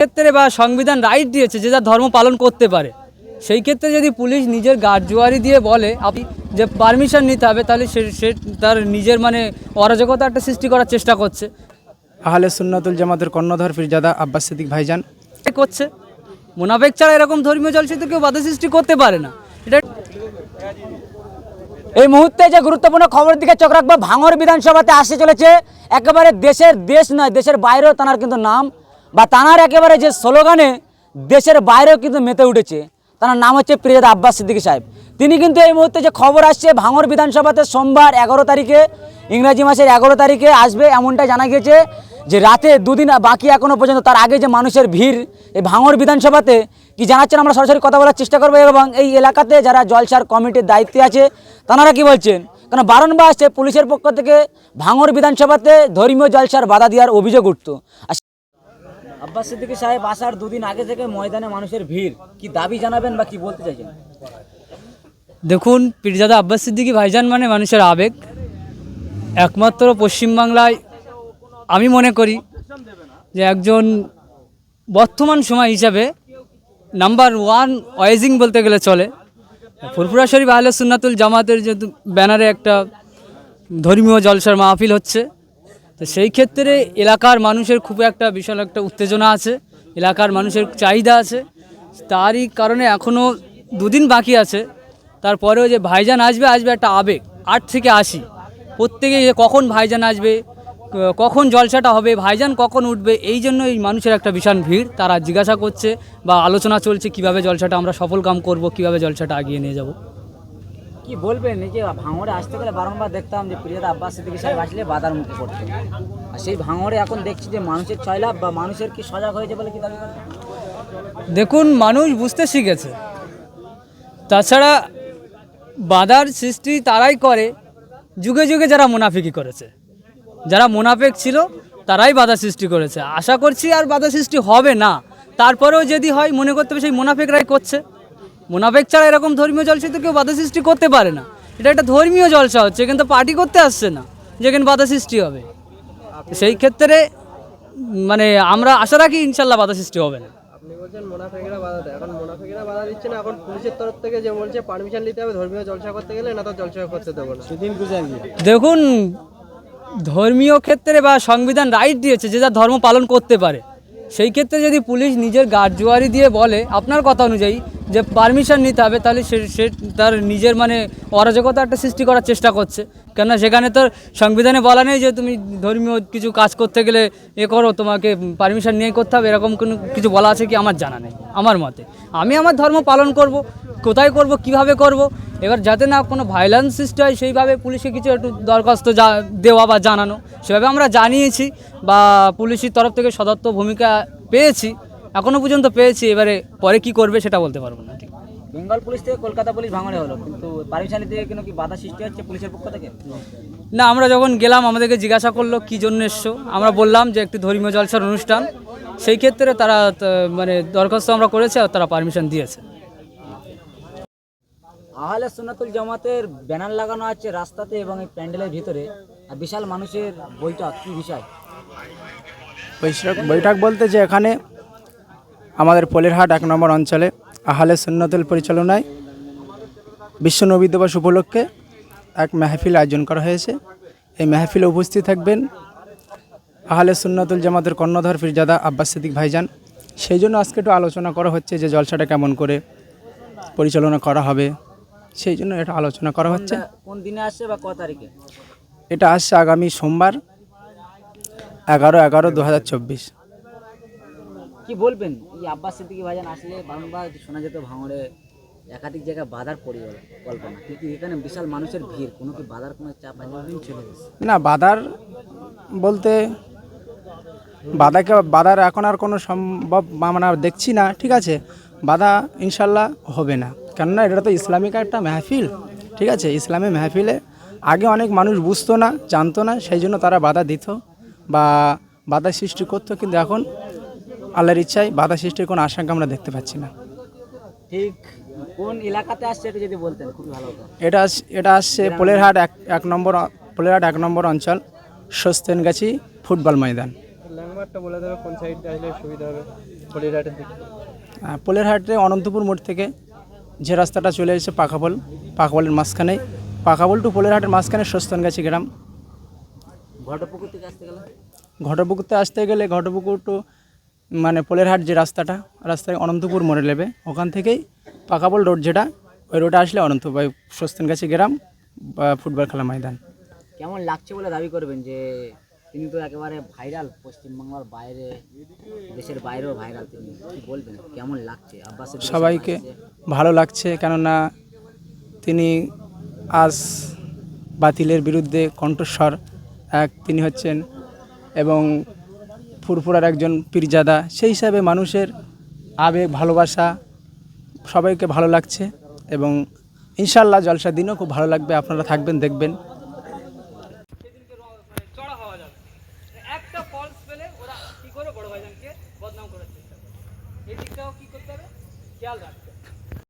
ক্ষেত্রে বা সংবিধান রাইট দিয়েছে যে যার ধর্ম পালন করতে পারে। সেই ক্ষেত্রে যদি পুলিশ নিজের গার্ডজুয়ারি দিয়ে বলে আপনি যে পারমিশন নিতে হবে তাহলে সে সে তার নিজের মানে অরাজকতা একটা সৃষ্টি করার চেষ্টা করছে। আহলে সুন্নাতুল জামাতের কর্ণধার ফিরজাদা আব্বাস সিদ্দিক ভাইজান। করছে। মোনাফেক ছাড়া এরকম ধর্মীয় জলসিতে কেউ বাধা সৃষ্টি করতে পারে না। এটা এই মুহূর্তে যে গুরুত্বপূর্ণ খবরের দিকে চোখ রাখব ভাঙর বিধানসভাতে আসতে চলেছে। একেবারে দেশের দেশ নয় দেশের বাইরেও তানার কিন্তু নাম বা তানার একেবারে যে স্লোগানে দেশের বাইরেও কিন্তু মেতে উঠেছে তার নাম হচ্ছে প্রিয়দা আব্বাস সিদ্দিকী সাহেব। তিনি কিন্তু এই মুহূর্তে যে খবর আসছে ভাঙর বিধানসভাতে সোমবার এগারো তারিখে, ইংরাজি মাসের এগারো তারিখে আসবে এমনটা জানা গেছে যে রাতে দুদিন বাকি এখনও পর্যন্ত তার আগে যে মানুষের ভিড় এই ভাঙর বিধানসভাতে, কি জানাচ্ছেন আমরা সরাসরি কথা বলার চেষ্টা করব এবং এই এলাকাতে যারা জলসার কমিটির দায়িত্বে আছে তারা কি বলছেন? কারণ বারণবার আসছে পুলিশের পক্ষ থেকে ভাঙর বিধানসভাতে ধর্মীয় জলসার বাধা দেওয়ার অভিযোগ উঠতো। আব্বাস সিদ্দিকী সাহেব আসার দুদিন আগে থেকে ময়দানে মানুষের ভিড়। কি দাবি জানাবেন বা কি বলতে চাইছেন? দেখুন, পীরজাদা আব্বাস সিদ্দিকী ভাইজান মানে মানুষের আবেগ। একমাত্র পশ্চিমবাংলায় আমি মনে করি যে একজন বর্তমান সময় হিসাবে নাম্বার ওয়ান ওয়াইজিং বলতে গেলে চলে। ফুরফুরা শরীফ আহলে সুন্নাতুল জামাতের যেহেতু ব্যানারে একটা ধর্মীয় জলসার মাহফিল হচ্ছে। তো সেই ক্ষেত্রে এলাকার মানুষের খুব একটা বিশাল একটা উত্তেজনা আছে, এলাকার মানুষের চাহিদা আছে। তারই কারণে এখনও দুদিন বাকি আছে। তারপরেও যে ভাইজান আসবে আসবে একটা আবেগ, আট থেকে আশি। প্রত্যেকে যে কখন ভাইজান আসবে কখন জলসাটা হবে, ভাইজান কখন উঠবে, এই জন্য এই মানুষের একটা বিশাল ভিড়। তারা জিজ্ঞাসা করছে বা আলোচনা চলছে, কীভাবে জলসাটা আমরা সফল কাম করব, কীভাবে জলসাটা আগিয়ে নিয়ে যাব। কি বলবেন? এই যে ভাঙড়ে আসতে গেলে বারংবার দেখতাম যে প্রিয়দা আব্বাস সিদ্দিকী সাহেব আসলে বাধার মুখে পড়তো আর সেই ভাঙড়ে এখন দেখছি যে মানুষের ছয় লাভ বা মানুষের কি সজাগ হয়েছে বলে কি দাবি দেখুন, মানুষ বুঝতে শিখেছে। তাছাড়া বাধার সৃষ্টি তারাই করে, যুগে যুগে যারা মুনাফিকি করেছে। যারা মুনাফেক ছিল, তারাই বাধা সৃষ্টি করেছে। আশা করছি আর বাধা সৃষ্টি হবে না। তারপরেও যদি হয়, মনে করতে হবে সেই মুনাফেকরাই করছে। মুনাফেক ছাড়া এরকম ধর্মীয় জলসাতে কেউ বাধা সৃষ্টি করতে পারে না। এটা একটা ধর্মীয় জলসা হচ্ছে কিন্তু পার্টি করতে আসছে না যেখানে বাধা সৃষ্টি হবে। সেই ক্ষেত্রে মানে আমরা আশা রাখি ইনশাল্লাহ বাধা সৃষ্টি হবে না। আপনি বলছেন মোনাফেকেরা বাধা দেয়। এখন মোনাফেকেরা বাধা দিচ্ছে না এখন পুলিশের তরফ থেকে যে বলছে পারমিশন নিতে হবে ধর্মীয় জলসা করতে গেলে না তো জলসা করতে দেবো না। সেদিন দেখুন ধর্মীয় ক্ষেত্রে বা সংবিধান রাইট দিয়েছে যে যার ধর্ম পালন করতে পারে। সেই ক্ষেত্রে যদি পুলিশ নিজের গার্ডজুয়ারি দিয়ে বলে আপনার কথা অনুযায়ী যে পারমিশন নিতে হবে, তাহলে সে সে তার নিজের মানে অরাজকতা একটা সৃষ্টি করার চেষ্টা করছে। কেননা সেখানে তোর সংবিধানে বলা নেই যে তুমি ধর্মীয় কিছু কাজ করতে গেলে এ করো, তোমাকে পারমিশন নিয়ে করতে হবে, এরকম কোনো কিছু বলা আছে কি আমার জানা নেই, আমার মতে। আমি আমার ধর্ম পালন করব, কোথায় করব, কীভাবে করব, এবার যাতে না কোনো ভায়োলেন্স সৃষ্টি হয়, সেইভাবে পুলিশে কিছু একটু দরখাস্ত যা, দেওয়া বা জানানো, সেভাবে আমরা জানিয়েছি বা পুলিশের তরফ থেকে সদত্ত ভূমিকা পেয়েছি। এখনও পর্যন্ত পেয়েছি এবারে পরে কি করবে সেটা বলতে পারব না। ঠিক বেঙ্গল পুলিশ থেকে কলকাতা পুলিশ ভাঙড়ে হলো কিন্তু পারমিশন গিয়ে কোনো কি বাধা সৃষ্টি হচ্ছে পুলিশের পক্ষ থেকে? না আমরা যখন গেলাম আমাদেরকে জিজ্ঞাসা করল কি জন্য এসছো? আমরা বললাম যে একটি ধর্মীয় জলসার অনুষ্ঠান। সেই ক্ষেত্রে তারা মানে দরখাস্ত আমরা করেছে আর তারা পারমিশন দিয়েছে। আহলে সুন্নাতুল জামাতের ব্যানার লাগানো আছে রাস্তাতে এবং এই প্যান্ডেলের ভিতরে। আর বিশাল মানুষের বৈঠক কি বিষয়? বৈশাখ বৈঠক বলতে যে এখানে আমাদের পলেরহাট এক নম্বর অঞ্চলে আহলে সুন্নতুল পরিচালনায় বিশ্ব নবী দিবস উপলক্ষে এক মেহফিল আয়োজন করা হয়েছে। এই মেহফিলে উপস্থিত থাকবেন আহলে সুন্নতুল জামাতের কর্ণধার ফিরজাদা আব্বাস সিদ্দিক ভাইজান। সেই জন্য আজকে একটু আলোচনা করা হচ্ছে যে জলসাটা কেমন করে পরিচালনা করা হবে। সেই জন্য এটা আলোচনা করা হচ্ছে। কোন দিনে আসছে বা ক তারিখে? এটা আসছে আগামী সোমবার এগারো এগারো দু হাজার চব্বিশ। কি বলবেন? এই আব্বাস সিদ্দিকী ভাইজান আসলে বারংবার শোনা যেত ভাঙড়ে একাধিক জায়গায় বাধার পরিকল্পনা। কিন্তু এখানে বিশাল মানুষের ভিড়, কোনো কি বাধার কোনো চাপ চলে না, বাধার বলতে বাধাকে, বাধার এখন আর কোনো সম্ভব মানে দেখছি না, ঠিক আছে? বাধা ইনশাল্লাহ হবে না। কেননা এটা তো ইসলামিক একটা মেহফিল, ঠিক আছে? ইসলামী মেহফিলে আগে অনেক মানুষ বুঝতো না, জানতো না, সেই জন্য তারা বাধা দিত বা বাধা সৃষ্টি করতো। কিন্তু এখন আল্লাহর ইচ্ছায় বাধা সৃষ্টির কোনো আশঙ্কা আমরা দেখতে পাচ্ছি না। ঠিক কোন এলাকাতে আসছে এটা যদি বলতেন খুবই ভালো হতো। এটা এটা আসছে পোলেরহাট এক এক নম্বর পোলেরহাট এক নম্বর অঞ্চল সস্তেনগাছি ফুটবল ময়দান। বলে দেবে কোন আসলে সুবিধা হবে পলিরহাটের পোলেরহাটে অনন্তপুর মোড় থেকে যে রাস্তাটা চলে এসেছে পাকাবল পাকাবলের মাঝখানে পাকাবল টু পোলেরহাটের মাঝখানে সস্তনগাছি গ্রাম। ঘটপুকুর থেকে আসতে গেলে? ঘটপুকুরতে আসতে গেলে ঘটপুকুর টু মানে পোলেরহাট যে রাস্তাটা রাস্তায় অনন্তপুর মোড়ে নেবে। ওখান থেকেই পাকাবল রোড যেটা ওই রোডে আসলে অনন্তপুর সস্তনগাছি গ্রাম বা ফুটবল খেলা ময়দান। কেমন লাগছে বলে দাবি করবেন যে তিনি তো একেবারে ভাইরাল পশ্চিমবাংলার বাইরে দেশের বাইরেও ভাইরাল তিনি? কি বলবেন? কেমন লাগছে? আব্বাস সবাইকে ভালো লাগছে কেননা তিনি আজ বাতিলের বিরুদ্ধে কণ্ঠস্বর এক তিনি হচ্ছেন এবং ফুরফুরার একজন পীরজাদা, সেই হিসাবে মানুষের আবেগ, ভালোবাসা সবাইকে ভালো লাগছে এবং ইনশাল্লাহ জলসা দিনও খুব ভালো লাগবে। আপনারা থাকবেন, দেখবেন।